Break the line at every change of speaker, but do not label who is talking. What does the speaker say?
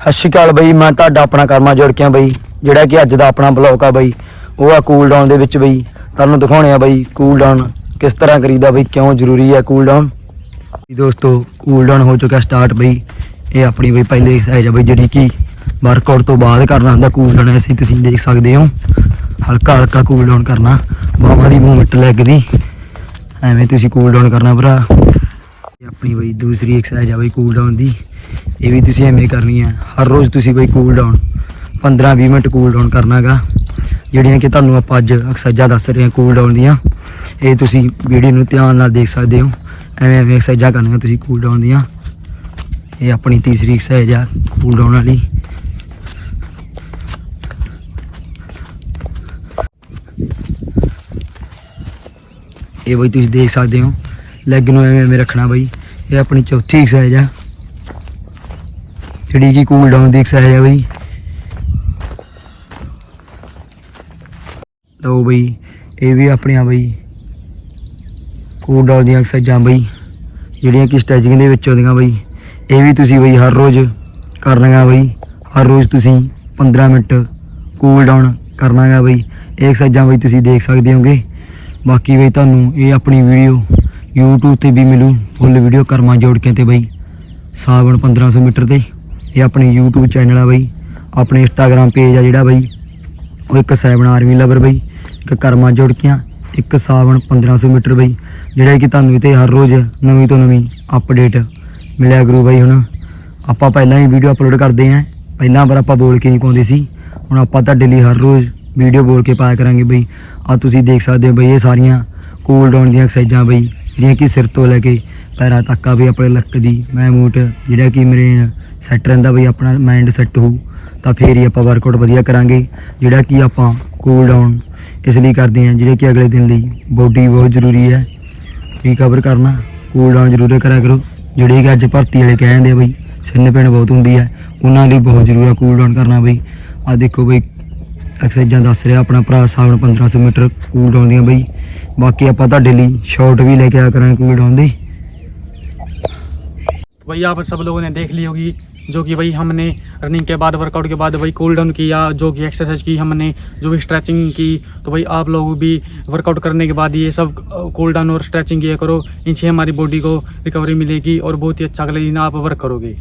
ਸਤਿ ਸ਼੍ਰੀ ਅਕਾਲ ਬਈ, ਮੈਂ ਤੁਹਾਡਾ ਆਪਣਾ ਕਰਮਾ ਜੋੜ ਕੇ ਆ ਬਈ, ਜਿਹੜਾ ਕਿ ਅੱਜ ਦਾ ਆਪਣਾ ਬਲੌਗ ਆ ਬਈ। ਉਹ ਆ ਕੂਲ ਡਾਊਨ ਦੇ ਵਿੱਚ ਬਈ। ਤੁਹਾਨੂੰ ਦਿਖਾਉਣੇ ਆ ਬਈ ਕੂਲ ਡਾਊਨ ਕਿਸ ਤਰ੍ਹਾਂ ਕਰੀਦਾ ਬਈ, ਕਿਉਂ ਜ਼ਰੂਰੀ ਆ ਕੂਲ ਡਾਊਨ ਦੋਸਤੋ ਕੂਲ ਡਾਊਨ ਹੋ ਚੁੱਕਾ ਸਟਾਰਟ ਬਈ। ਇਹ ਆਪਣੀ ਬਈ ਪਹਿਲੇ ਐਕਸਰਸਾਈਜ਼ ਆ ਬਈ, ਜਿਹੜੀ ਕਿ ਵਰਕਆਊਟ ਤੋਂ ਬਾਅਦ ਕਰਨਾ ਹੁੰਦਾ। ਕੂਲ ਡਾਊਨ ਐਸੀ ਤੁਸੀਂ ਦੇਖ ਸਕਦੇ ਹੋ। ਹਲਕਾ ਹਲਕਾ ਕੂਲ ਡਾਊਨ ਕਰਨਾ। ਬਾਹਾਂ ਦੀ ਮੂਵਮੈਂਟ ਲੈਗ ਦੀ। ਐਵੇਂ ਤੁਸੀਂ ਕੂਲ ਡਾਊਨ ਕਰਨਾ ਭਰਾ। ਆਪਣੀ ਬਈ ਦੂਸਰੀ ਐਕਸਰਸਾਈਜ਼ ਆ ਬਈ ਕੂਲ ਡਾਊਨ ਦੀ। ਇਹ ਵੀ ਤੁਸੀਂ ਐਵੇਂ ਕਰਨੀ ਹੈ ਹਰ ਰੋਜ਼ ਤੁਸੀਂ ਬਈ cool down 15-20 minute cool down ਕਰਨਾਗਾ। ਜਿਹੜੀਆਂ ਕਿ ਤੁਹਾਨੂੰ ਆਪਾਂ ਅੱਜ ਐਕਸਰਸਾਈਜ਼ਾਂ ਦੱਸ ਰਹੇ ਹਾਂ ਕੂਲ ਡਾਊਨ ਦੀਆਂ। ਇਹ ਤੁਸੀਂ ਵੀਡੀਓ ਨੂੰ ਧਿਆਨ ਨਾਲ ਦੇਖ ਸਕਦੇ ਹੋ। ਐਵੇਂ ਐਵੇਂ ਐਕਸਰਸਾਈਜ਼ਾਂ ਕਰਨੀਆਂ ਤੁਸੀਂ ਕੂਲ ਡਾਊਨ ਦੀਆਂ। ਇਹ ਆਪਣੀ ਤੀਸਰੀ ਐਕਸਰਸਾਈਜ਼ ਆ ਕੂਲ ਡਾਊਨ ਵਾਲੀ। ਇਹ ਬਈ ਤੁਸੀਂ ਦੇਖ ਸਕਦੇ ਹੋ। ਲੈਗ ਨੂੰ ਐਵੇਂ ਐਵੇਂ ਰੱਖਣਾ ਬਈ। ਇਹ ਆਪਣੀ ਚੌਥੀ ਐਕਸਰਸਾਈਜ਼ ਆ। ਜਿਹੜੀ ਕਿ ਕੂਲ ਡਾਊਨ ਦੀ ਐਕਸਰਸਾਈਜ਼ ਆ ਬਈ। ਲਓ ਬਈ, ਇਹ ਵੀ ਆਪਣੀਆਂ ਬਈ ਕੂਲ ਡਾਊਨ ਦੀਆਂ ਐਕਸਰਸਾਈਜ਼ਾਂ ਬਈ। ਜਿਹੜੀਆਂ ਕਿ ਸਟ੍ਰੈਚਿੰਗ ਦੇ ਵਿੱਚ ਆਉਂਦੀਆਂ ਬਈ। ਇਹ ਵੀ ਤੁਸੀਂ ਬਈ ਹਰ ਰੋਜ਼ ਕਰਨੀਆਂ ਬਈ। ਹਰ ਰੋਜ਼ ਤੁਸੀਂ 15 ਮਿੰਟ ਕੂਲ ਡਾਊਨ ਕਰਨਾਗਾ ਬਈ। ਇਹ ਐਕਸਰਸਾਈਜ਼ਾਂ ਬਈ ਤੁਸੀਂ ਦੇਖ ਸਕਦੇ ਹੋਗੇ। ਬਾਕੀ ਬਈ ਤੁਹਾਨੂੰ ਇਹ ਆਪਣੀ ਵੀਡੀਓ YouTube ਤੇ ਵੀ ਮਿਲੂ ਫੁੱਲ ਵੀਡੀਓ ਕਰਮਾ ਜੋੜ ਕੇ ਤੇ ਬਈ। ਸਾਵਣ 1500 ਮੀਟਰ ਤੇ, ਇਹ ਆਪਣੇ YouTube ਚੈਨਲ ਆ ਬਾਈ। ਆਪਣੇ Instagram ਪੇਜ ਆ ਜਿਹੜਾ ਬਾਈ। ਉਹ ਇੱਕ ਸੈਵਨ ਆਰਮੀ ਲਵਰ ਬਈ, ਇੱਕ ਕਰਮਾ ਜੋੜ ਕੇ ਇੱਕ ਸਾਵਣ 1500 ਮੀਟਰ ਬਈ। ਜਿਹੜਾ ਕਿ ਤੁਹਾਨੂੰ ਇਤੇ ਹਰ ਰੋਜ਼ ਨਵੀਂ ਤੋਂ ਨਵੀਂ ਅਪਡੇਟ ਮਿਲਿਆ ਕਰੂ ਬਾਈ ਹੁਣ। ਆਪਾਂ ਪਹਿਲਾਂ ਹੀ ਵੀਡੀਓ ਅਪਲੋਡ ਕਰਦੇ ਆਂ। ਪਹਿਲਾਂ ਪਰ ਆਪਾਂ ਬੋਲ ਕੇ ਨਹੀਂ ਪਾਉਂਦੇ ਸੀ। ਹੁਣ ਆਪਾਂ ਤੁਹਾਡੇ ਲਈ ਹਰ ਰੋਜ਼ ਵੀਡੀਓ ਬੋਲ ਕੇ ਪਾਇਆ ਕਰਾਂਗੇ ਬਈ। ਆ ਤੁਸੀਂ ਦੇਖ ਸਕਦੇ ਹੋ ਬਈ ਇਹ ਸਾਰੀਆਂ ਕੂਲ ਡਾਊਨ ਦੀਆਂ ਐਕਸਰਸਾਈਜ਼ਾਂ ਬਈ। ਜਿਵੇਂ ਕਿ ਸਿਰ ਤੋਂ ਲੈ ਕੇ ਪੈਰਾਂ ਤੱਕ ਆ ਬਈ ਆਪਣੇ ਲੱਕ ਦੀ, ਮੈਂ ਮੈਮੂਟ ਜਿਹੜਾ ਕਿ ਮੇਰੇ ਸੈੱਟ ਰਹਿੰਦਾ ਬਈ ਆਪਣਾ ਮਾਈਂਡ ਸੈੱਟ ਹੋ ਤਾਂ ਫੇਰ ਹੀ ਆਪਾਂ ਵਰਕਆਊਟ ਵਧੀਆ ਕਰਾਂਗੇ, ਜਿਹੜਾ ਕਿ ਆਪਾਂ ਕੂਲ ਡਾਊਨ ਇਸ ਲਈ ਕਰਦੇ ਹਾਂ, ਜਿਹੜੇ ਕਿ ਅਗਲੇ ਦਿਨ ਲਈ ਬੋਡੀ ਬਹੁਤ ਜ਼ਰੂਰੀ ਹੈ। ਰਿਕਵਰ ਕਰਨਾ? ਕੂਲ ਡਾਊਨ ਜ਼ਰੂਰ ਕਰਿਆ ਕਰੋ। ਜਿਹੜੇ ਕਿ ਅੱਜ ਭਰਤੀ ਵਾਲੇ ਕਹਿ ਜਾਂਦੇ ਆ ਬਈ ਸਿੰਨ ਪੈਣ ਬਹੁਤ ਹੁੰਦੀ ਹੈ, ਉਹਨਾਂ ਲਈ ਬਹੁਤ ਜ਼ਰੂਰੀ ਹੈ ਕੂਲ ਡਾਊਨ ਕਰਨਾ ਬਈ। ਆ ਦੇਖੋ ਬਈ ਐਕਸਰਸਾਈਜ਼ਾਂ ਦੱਸ ਰਿਹਾ ਆਪਣਾ ਭਰਾ, ਸਾਵਣ 1500 ਮੀਟਰ ਕੂਲ ਡਾਊਨ ਦੀਆਂ ਬਈ। ਬਾਕੀ ਆਪਾਂ ਤੁਹਾਡੇ ਲਈ ਸ਼ਾਰਟ ਵੀ ਲੈ ਕੇ ਆਇਆ ਕਰਾਂਗੇ ਕੂਲ ਡਾਊਨ ਦੀ
तो भाई यहाँ पर सब लोगों ने देख ली होगी जो कि भाई हमने रनिंग के बाद वर्कआउट के बाद भाई कूल डाउन किया जो कि एक्सरसाइज की हमने जो भी स्ट्रेचिंग की तो भाई आप लोग भी वर्कआउट करने के बाद ये सब कूल डाउन और स्ट्रेचिंग किया करो इनसे हमारी बॉडी को रिकवरी मिलेगी और बहुत ही अच्छा अगले दिन आप वर्क करोगे